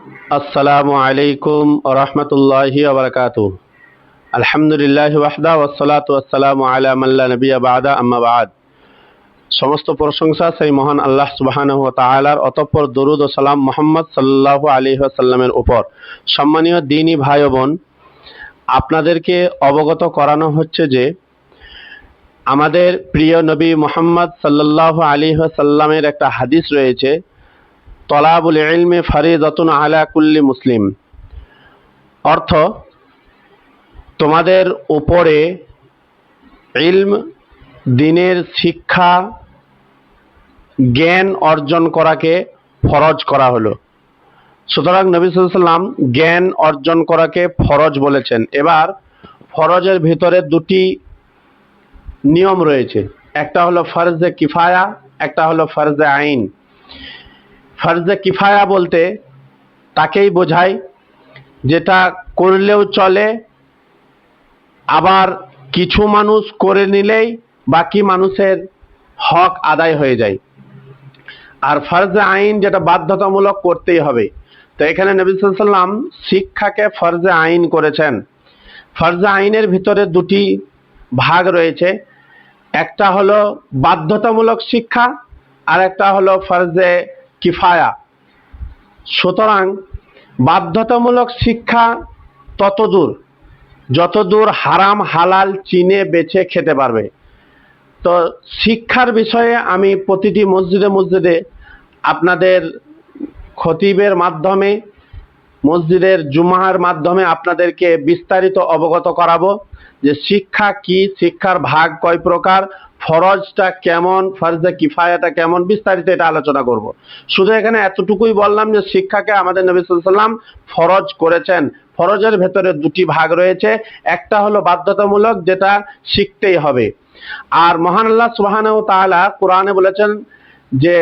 আসসালামু আলাইকুম রহমতুল্লাহি আবরকাত আলহামদুলিল্লাহ ওয়াহদা ওয়াসালাত ওয়াসালামু আলা মাল্লা নবিয়া বাদা আম্মা বাদ। সমস্ত প্রশংসা সেই মহান আল্লাহ সুবহানাহু ওয়া তাআলার, অতঃপর দরুদ ও সালাম মোহাম্মদ সাল্লাল্লাহু আলাইহি ওয়াসাল্লামের উপর। সম্মানীয় দিনী ভাই বোন, আপনাদেরকে অবগত করানো হচ্ছে যে, আমাদের প্রিয় নবী মোহাম্মদ সাল্লাল্লাহু আলাইহি সাল্লামের একটা হাদিস রয়েছে তলাবুল ইলমে ফরিদতুন আলা কুল্লি মুসলিম। অর্থ, তোমাদের উপরে ইলম, দিনের শিক্ষা, জ্ঞান অর্জন করাকে ফরজ করা হলো। সুতরাং নবী সাল্লাম জ্ঞান অর্জন করাকে ফরজ বলেছেন। এবার ফরজের ভিতরে দুটি নিয়ম রয়েছে। একটা হলো ফরজে কিফায়া, একটা হলো ফরজে আইন। ফরজে কিফায়া বলতে তাকেই বোঝায়, যেটা করলেও চলে, আবার কিছু মানুষ করে নিলেই বাকি মানুষের হক আদায় হয়ে যায়। আর ফরজে আইন যেটা বাধ্যতামূলক করতেই হবে। তো এখানে নবী সাল্লাম শিক্ষাকে ফরজে আইন করেছেন। ফরজে আইনের ভিতরে দুটি ভাগ রয়েছে। একটা হলো বাধ্যতামূলক শিক্ষা, আর একটা হলো ফরজে কিফায়া। সুতরাং বাধ্যতামূলক শিক্ষা ততদূর, যতদূর হারাম হালাল চিনে বেছে খেতে পারবে। তো শিক্ষার বিষয়ে আমি প্রতিটি মসজিদে মসজিদে আপনাদের খতিবের মাধ্যমে, মসজিদের জুমার মাধ্যমে আপনাদেরকে বিস্তারিত অবগত করাবো যে শিক্ষা কি, শিক্ষার ভাগ কয় প্রকার ফরজটা কেমন ফরজে কিফায়াটা কেমন বিস্তারিত এটা আলোচনা করব শুধু এখানে এতটুকুই বললাম যে শিক্ষাকে আমাদের নবী সাল্লাম ফরজ করেছেন ফরজের ভেতরে দুটি ভাগ রয়েছে একটা হলো বাধ্যতামূলক যেটা শিখতেই হবে আর মহান আল্লাহ সুবহানাহু তাআলা কোরআনে বলেছেন যে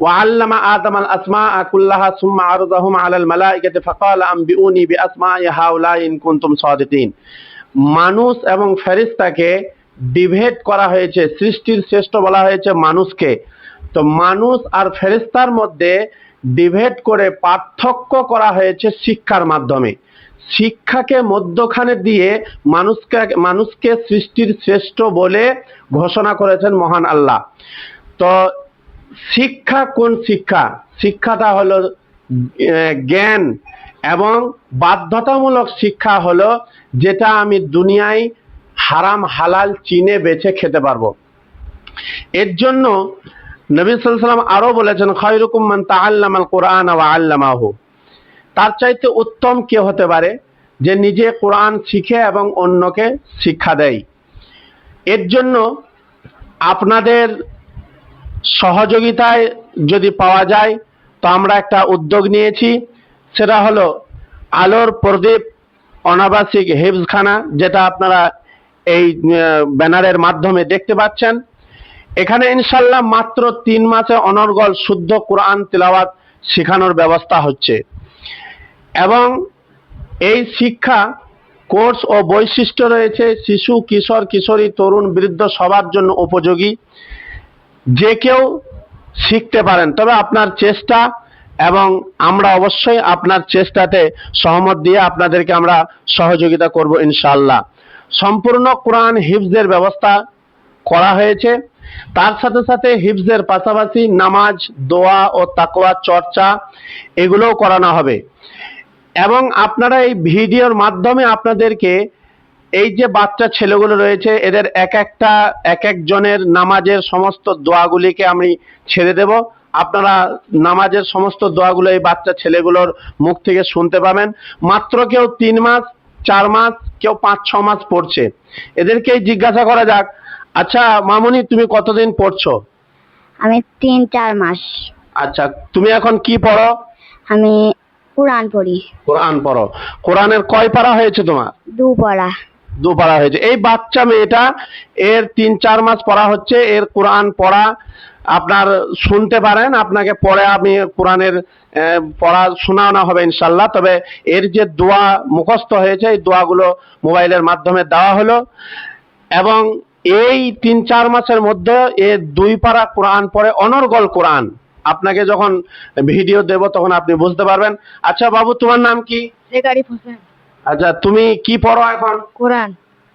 وعلم آدم الأسماء كلها ثم عرضهم على الملائكة فقال أنبئوني بأسماء هؤلاء إن كنتم صادقين মানুষ এবং ফেরিস্তাকে ডিভেট করা হয়েছে, সৃষ্টির শ্রেষ্ঠ বলা হয়েছে মানুষকে। তো মানুষ আর ফেরিস্তার মধ্যে ডিভেট করে পার্থক্য করা হয়েছে শিক্ষার মাধ্যমে। শিক্ষাকে মধ্যখানে দিয়ে মানুষকে মানুষকে সৃষ্টির শ্রেষ্ঠ বলে ঘোষণা করেছেন মহান আল্লাহ। তো শিক্ষা কোন শিক্ষা? শিক্ষাটা হলো জ্ঞান এবং বাধ্যতামূলক শিক্ষা হলো, যেটা আমি দুনিয়ায় হারাম, হালাল চিনে বেছে খেতে পারব। এর জন্য নবী সাল্লাম আরও বলেছেন, খয়রুকুম মান তাআল্লামাল কোরআন ওয়া আল্লামাহু। তার চাইতে উত্তম কে হতে পারে? যে নিজে কোরআন শিখে এবং অন্যকে শিক্ষা দেয়। এর জন্য আপনাদের সহযোগিতায় যদি পাওয়া যায়, তো আমরা একটা উদ্যোগ নিয়েছি। সেটা হলো আলোর প্রদীপ অনাবাসিক হেফজখানা, যেটা আপনারা এই ব্যানারের মাধ্যমে দেখতে পাচ্ছেন। এখানে ইনশাল্লাহ মাত্র তিন মাসে অনর্গল শুদ্ধ কোরআন তিলাওয়াত শেখানোর ব্যবস্থা হচ্ছে। এবং এই শিক্ষা, কোর্স ও বৈশিষ্ট্য রয়েছে শিশু, কিশোর, কিশোরী, তরুণ, বৃদ্ধ সবার জন্য উপযোগী। যে কেউ শিখতে পারেন, তবে আপনার চেষ্টা এবং আমরা অবশ্যই আপনার চেষ্টাতে সহমত দিয়ে আপনাদেরকে আমরা সহযোগিতা করব ইনশাআল্লাহ সম্পূর্ণ কোরআন হিফজের ব্যবস্থা করা হয়েছে। তার সাথে সাথে হিফজের পাশাপাশি নামাজ, দোয়া ও তাকওয়া, চর্চা এগুলোও করানো হবে। এবং আপনারা এই ভিডিওর মাধ্যমে আপনাদেরকে এই যে বাচ্চা ছেলেগুলো রয়েছে, এদের এক একটা, এক একজনের নামাজের সমস্ত দোয়াগুলিকে আমি ছেড়ে দেব। আপনারা নামাজের সমস্ত দোয়াগুলো এই বাচ্চা ছেলেগুলোর মুখ থেকে শুনতে পাবেন। মাত্র কেউ তিন মাস চার মাস কেউ পাঁচ ছ মাস পড়ছে। এদেরকেই জিজ্ঞাসা করা যাক আচ্ছা মামুনি তুমি কতদিন পড়ছো? আমি তিন চার মাস। আচ্ছা তুমি এখন কি পড়ো? আমি কোরআন পড়ি। কোরআন পড়ো। কোরআনের কয় পারা হয়েছে তোমার? দু পড়া দু পড়া হয়েছে। এই বাচ্চা মেয়েটা এর তিন চার মাস পড়া হচ্ছে, এর কোরআন পড়া আপনার শুনতে পারেন, আপনাকে পরে আমি কোরআনের পড়া শোনানো হবে ইনশাল্লাহ তবে এর যে দোয়া মুখস্থ হয়েছে, এই দোয়াগুলো মোবাইলের মাধ্যমে দেওয়া হলো। এবং এই তিন চার মাসের মধ্যে এ দুই পারা কোরআন পড়ে, অনর্গল কোরআন। আপনাকে যখন ভিডিও দেব তখন আপনি বুঝতে পারবেন। আচ্ছা বাবু, তোমার নাম কি? হোসেন। আচ্ছা তুমি কি পড়ো এখন? কোরআন।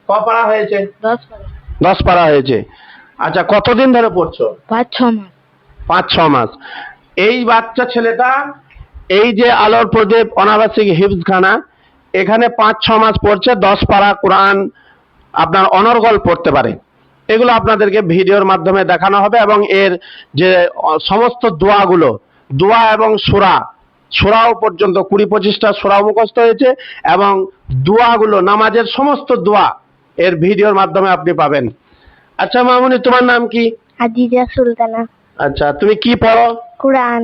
ক পারা হয়েছে? দশ পারা দশ পারা হয়েছে। আচ্ছা কতদিন ধরে পড়ছো? পাঁচ ছ মাস। পাঁচ ছ মাস। এই বাচ্চা ছেলেটা এই যে আলোর প্রদীপ অনাবাসিক হিফজখানা এখানে পাঁচ ছ মাস পড়ছে দশ পারা কোরআন আপনার অনর্গল পড়তে পারে। এগুলো আপনাদেরকে ভিডিওর মাধ্যমে দেখানো হবে এবং এর যে সমস্ত দোয়াগুলো দোয়া এবং সুরা সুরাও পর্যন্ত কুড়ি পঁচিশটা সোরাও মুখস্ত হয়েছে এবং দোয়াগুলো নামাজের সমস্ত দোয়া এর ভিডিওর মাধ্যমে আপনি পাবেন। আচ্ছা মামুনি তোমার নাম কি? আজিজা সুলতানা। আচ্ছা তুমি কি পড়ো? কোরআন।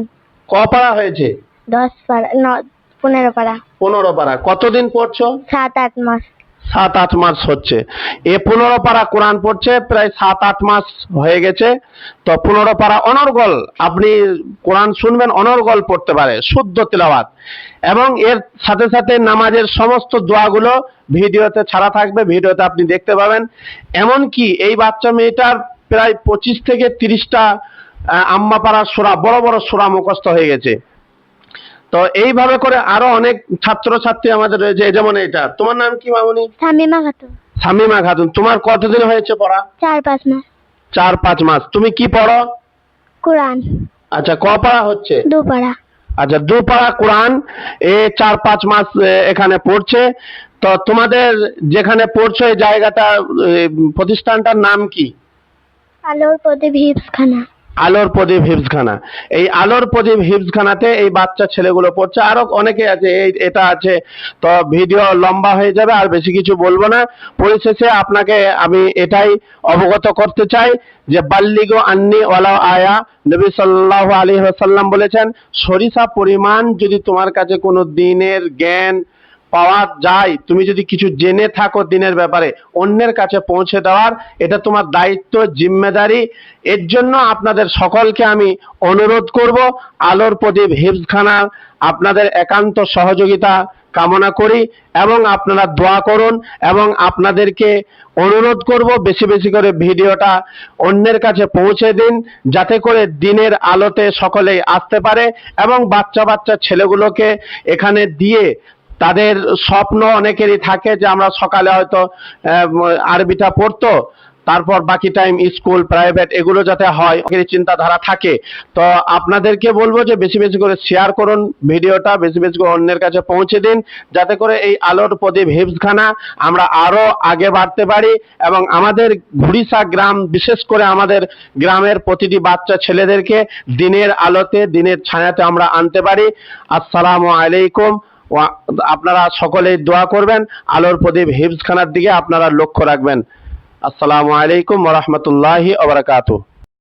ক পারা হয়েছে? দশ পাড়া পনেরো পারা পনেরো পারা কতদিন পড়ছো? সাত আট মাস। সাত, আট মাস হচ্ছে। এ পনেরো পারা কোরআন পড়ছে, প্রায় সাত, আট মাস হয়ে গেছে। তো পনেরো পারা অনর্গল, আপনি কোরআন শুনবেন, অনর্গল পড়তে পারে, শুদ্ধ তেলাওয়াত। এবং এর সাথে সাথে নামাজের সমস্ত দোয়াগুলো ভিডিওতে ছাড়া থাকবে, ভিডিওতে আপনি দেখতে পাবেন। এমনকি এই বাচ্চা মেয়েটার প্রায় পঁচিশ থেকে তিরিশটা আম্মা পাড়ার সোরা, বড় বড় সোরা মুখস্থ হয়ে গেছে। তো এইভাবে করে আরও অনেক ছাত্রছাত্রী আমাদের রয়েছে। যেমন এটা তোমার নাম কি মামনি? সামিমা খাতুন। সামিমা খাতুন। তোমার কতদিন হয়েছে পড়া? চার পাঁচ মাস। চার পাঁচ মাস। তুমি কি পড়ো? কোরআন। আচ্ছা ক পাড়া হচ্ছে? দু পারা আচ্ছা দু পাড়া কোরআন। এ চার পাঁচ মাস এখানে পড়ছে। তো তোমাদের যেখানে পড়ছো এই জায়গাটা প্রতিষ্ঠানটার নাম কি? আলোর প্রদীপ হিপসখানা। আলোর প্রদীপ হিপসখানা। এই আলোর প্রদীপ হিপসখানাতে এই বাচ্চা ছেলেগুলো পড়ছে। আরও অনেকে আছে, এই এটা আছে, তো ভিডিও লম্বা হয়ে যাবে, আর বেশি কিছু বলব না। পরিশেষে আপনাকে আমি এটাই অবগত করতে চাই যে বাল্লিগো আন্নি ওয়ালা আয়া নবী সাল্লাল্লাহু আলাইহি ওয়াসাল্লাম বলেছেন, সরিষা পরিমাণ যদি তোমার কাছে কোনো দিনের জ্ঞান পাওয়া যায়। তুমি যদি কিছু জেনে থাকো দিনের ব্যাপারে, অন্যের কাছে পৌঁছে দেওয়ার, এটা তোমার দায়িত্ব, জিম্মেদারি। এর জন্য আপনাদের সকলকে আমি অনুরোধ করব, আলোর প্রদীপ হিফজখানা, আপনাদের একান্ত সহযোগিতা কামনা করি এবং আপনারা দোয়া করুন এবং আপনাদেরকে অনুরোধ করব বেশি বেশি করে ভিডিওটা অন্যের কাছে পৌঁছে দিন, যাতে করে দিনের আলোতে সকলেই আসতে পারে এবং বাচ্চা বাচ্চা ছেলেগুলোকে এখানে দিয়ে তাদের স্বপ্ন অনেকেরই থাকে যে আমরা সকালে হয়তো আরবিটা পড়তো, তারপর বাকি টাইম স্কুল প্রাইভেট এগুলো যাতে হয় চিন্তাধারা থাকে। তো আপনাদেরকে বলব যে বেশি বেশি করে শেয়ার করুন ভিডিওটা, বেশি বেশি করে অন্যের কাছে পৌঁছে দিন, যাতে করে এই আলোর প্রদীপ হিপসখানা আমরা আরও আগে বাড়তে পারি এবং আমাদের ঘুড়িসা গ্রাম, বিশেষ করে আমাদের গ্রামের প্রতিটি বাচ্চা ছেলেদেরকে দিনের আলোতে, দিনের ছায়াতে আমরা আনতে পারি। আসসালামু আলাইকুম। আপনারা সকলেই দোয়া করবেন, আলোর প্রদীপ হিফজখানার দিকে আপনারা লক্ষ্য রাখবেন। আসসালামু আলাইকুম ওরহমতুল্লাহি ওবরাকাতুহ